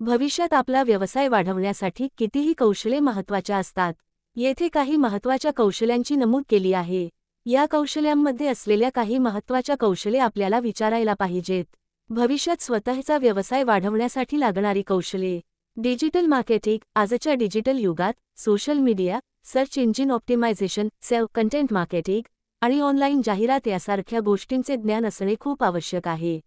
भविष्यात आपला व्यवसाय वाढवण्यासाठी कितीही कौशले महत्त्वाच्या असतात येथे काही महत्त्वाच्या कौशल्यांची नमूद केली आहे. या कौशल्यांमध्ये असलेल्या काही महत्त्वाच्या कौशले आपल्याला विचारायला पाहिजेत. भविष्यात स्वतःचा व्यवसाय वाढवण्यासाठी लागणारी कौशले डिजिटल मार्केटिंग आजच्या डिजिटल युगात social media search engine optimisation save content marketing आणि ऑनलाईन जाहिरात यासारख्या गोष्टींचे ज्ञान असणे खूप आवश्यक आहे.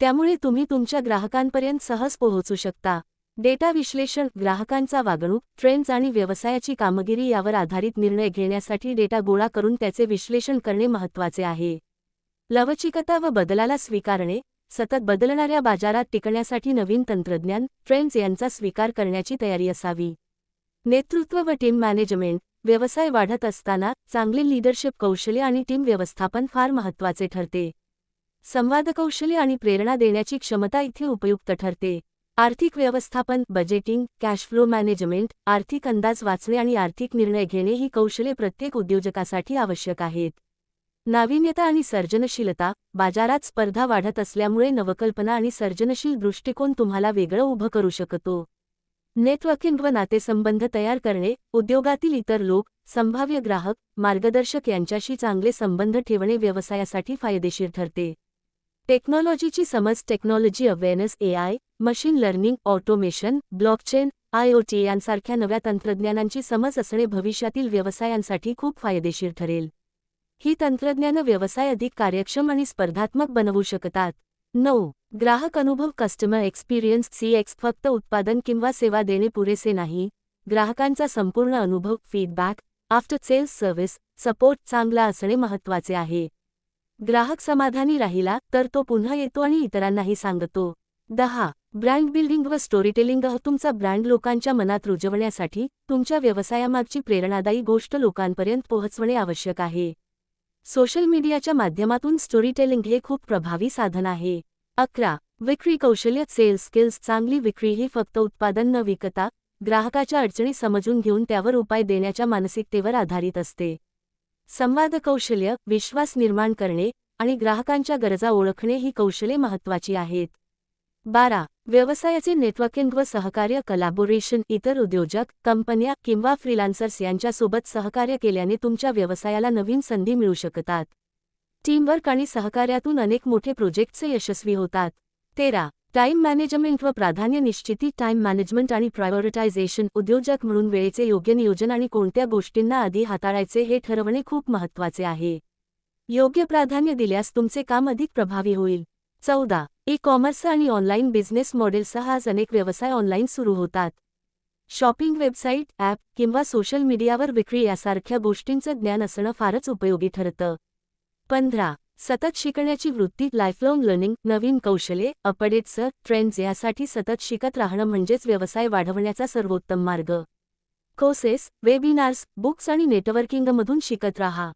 त्यामुळे तुम्ही तुमच्या ग्राहकांपर्यंत सहज पोहोचू शकता. डेटा विश्लेषण ग्राहकांचा वागणूक ट्रेंड्स आणि व्यवसायाची कामगिरी यावर आधारित निर्णय घेण्यासाठी डेटा गोळा करून त्याचे विश्लेषण करणे महत्त्वाचे आहे. लवचिकता व बदलाला स्वीकारणे सतत बदलणाऱ्या बाजारात टिकण्यासाठी नवीन तंत्रज्ञान ट्रेंड्स यांचा स्वीकार करण्याची तयारी असावी. नेतृत्व व टीम मॅनेजमेंट व्यवसाय वाढत असताना चांगले लीडरशिप कौशल्य आणि टीम व्यवस्थापन फार महत्त्वाचे ठरते. संवादकौशल्य आणि प्रेरणा देण्याची क्षमता इथे उपयुक्त ठरते. आर्थिक व्यवस्थापन बजेटिंग कॅश फ्लो मॅनेजमेंट आर्थिक अंदाज वाचणे आणि आर्थिक निर्णय घेणे ही कौशले प्रत्येक उद्योजकासाठी आवश्यक आहेत. नाविन्यता आणि सर्जनशीलता बाजारात स्पर्धा वाढत असल्यामुळे नवकल्पना आणि सर्जनशील दृष्टिकोन तुम्हाला वेगळं उभं करू शकतो. नेटवर्किंग व नातेसंबंध तयार करणे उद्योगातील इतर लोक संभाव्य ग्राहक मार्गदर्शक यांच्याशी चांगले संबंध ठेवणे व्यवसायासाठी फायदेशीर ठरते. टेक्नॉलॉजीची समज technology awareness AI machine learning automation blockchain IOT यांसारख्या नव्या तंत्रज्ञानांची समज असणे भविष्यातील व्यवसायांसाठी खूप फायदेशीर ठरेल. ही तंत्रज्ञानं व्यवसाय अधिक कार्यक्षम आणि स्पर्धात्मक बनवू शकतात. नऊ. ग्राहक अनुभव कस्टमर एक्सपिरियन्स सीएक्स फक्त उत्पादन किंवा सेवा देणे पुरेसे नाही. ग्राहकांचा संपूर्ण अनुभव feedback after sales service support चांगला असणे महत्त्वाचे आहे. ग्राहक समाधानी राहिला तर तो पुन्हा येतो आणि इतरांनाही सांगतो. दहा. ब्रँड बिल्डिंग व स्टोरीटेलिंग तुमचा ब्रँड लोकांच्या मनात रुजवण्यासाठी तुमच्या व्यवसायामागची प्रेरणादायी गोष्ट लोकांपर्यंत पोहोचवणे आवश्यक आहे. सोशल मीडियाच्या माध्यमातून स्टोरीटेलिंग हे खूप प्रभावी साधन आहे. अकरा. विक्री कौशल्य सेल्स स्किल्स चांगली विक्री ही फक्त उत्पादन न विकता ग्राहकाच्या अडचणी समजून घेऊन त्यावर उपाय देण्याच्या मानसिकतेवर आधारित असते. संवाद कौशल्य विश्वास निर्माण करणे आणि ग्राहकांच्या गरजा ओळखणे ही कौशले महत्त्वाची आहेत. बारा. व्यवसायाचे नेटवर्किंग व सहकार्य कलाबोरेशन इतर उद्योजक कंपन्या किंवा फ्रीलान्सर्स यांच्यासोबत सहकार्य केल्याने तुमच्या व्यवसायाला नवीन संधी मिळू शकतात. टीमवर्क आणि सहकार्यातून अनेक मोठे प्रोजेक्टचे यशस्वी होतात. तेरा. टाइम मॅनेजमेंट व प्राधान्य निश्चिती टाइम मॅनेजमेंट आणि प्रायोरिटायझेशन उद्योजक म्हणून वेळेचे योग्य नियोजन आणि कोणत्या गोष्टींना आधी हाताळायचे हे ठरवणे खूप महत्त्वाचे आहे. योग्य प्राधान्य दिल्यास तुमचे काम अधिक प्रभावी होईल. चौदा. ई कॉमर्स आणि ऑनलाईन बिझनेस मॉडेलसह आज अनेक व्यवसाय ऑनलाईन सुरू होतात. शॉपिंग वेबसाईट ॲप किंवा सोशल मीडियावर विक्री यासारख्या गोष्टींचं ज्ञान असणं फारच उपयोगी ठरतं. पंधरा. सतत शिकण्याची वृत्ती लाईफलॉंग लर्निंग नवीन कौशले अपडेट्स ट्रेंड्स यासाठी सतत शिकत राहणं म्हणजेच व्यवसाय वाढवण्याचा सर्वोत्तम मार्ग. कोर्सेस वेबिनार्स बुक्स आणि नेटवर्किंगमधून शिकत राहा.